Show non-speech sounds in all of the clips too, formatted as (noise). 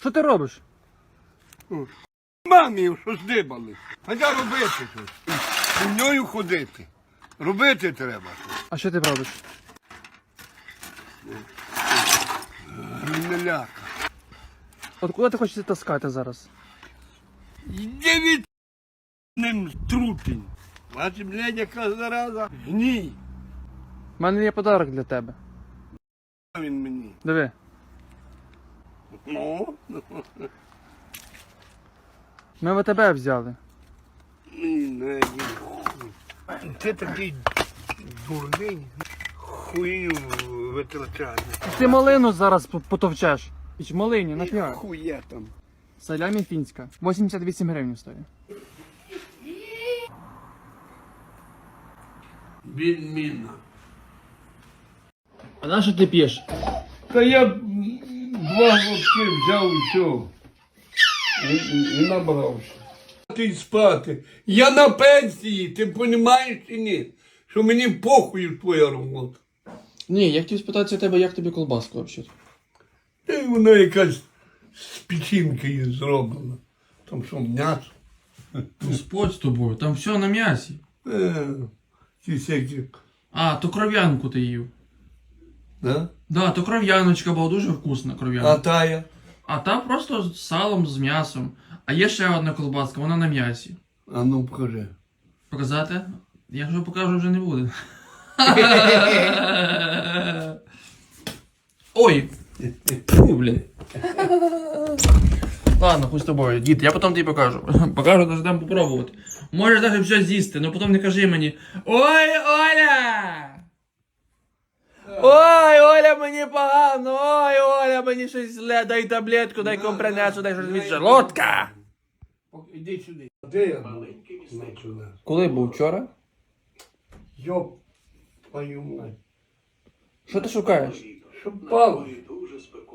Що ти робиш? Мамі, що здибали. Хоча робити щось. Сім'єю ходити. Робити треба щось. А що ти робиш? Не ляка. От куди ти хочеш таскати зараз? Йди від ним трутень. Бачиш, блядь, яка зараза. Гній. У мене є подарок для тебе. Він мені. Диви. Ну, Ми в тебе взяли. мені не хуй. Ти такий дурний. Хуйню витрачає. Ти малину зараз потовчеш. Іч малині, на. Хуя там. Салямі фінська. 88 гривень стоїть. Відмінно. А на що ти п'єш? Та я б два глотки взяв і все. І, і, набрався. Ти спати. Я на пенсії, ти розумієш чи ні? Що мені похуй твоя робота. Ні, я хотів спитатися у тебе, як тобі колбаска взагалі. Та й вона якась з печінки зроблена. Там що, м'ясо? Господь з тобою, там все на м'ясі. Е, всякі. А, то кров'янку ти їв. Да? Да, то кров'яночка була дуже вкусна А кров'янка. тая? А та просто з салом, з м'ясом. А є ще одна колбаска, вона на м'ясі. А ну покажи. Показати? Якщо покажу, вже не буде. (laughs) Ой! Фу, блін. Ладно, хуй з тобою, дід, я потім тобі покажу. (laughs) Покажу, даже дам попробувати. Можеш навіть все з'їсти, але потім не кажи мені. Ой, Оля! Ой, Оля, мені погано, ой, Оля, мені щось зле, дай таблетку, дай компренесу, дай щось від желудка. Іди сюди. Де я був? На. Коли був вчора? Йоп, твою мать. Що ти шукаєш? Що пало?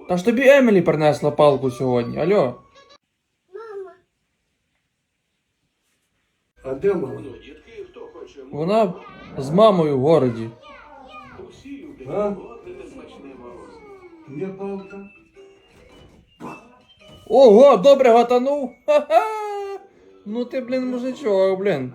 Та ж тобі Емілі принесла палку сьогодні, алло. А де мама? Вона з мамою в городі. А? Є палка? Ого, добре гатанув. Ха-ха. Ну ти, блін, мужичок, блін.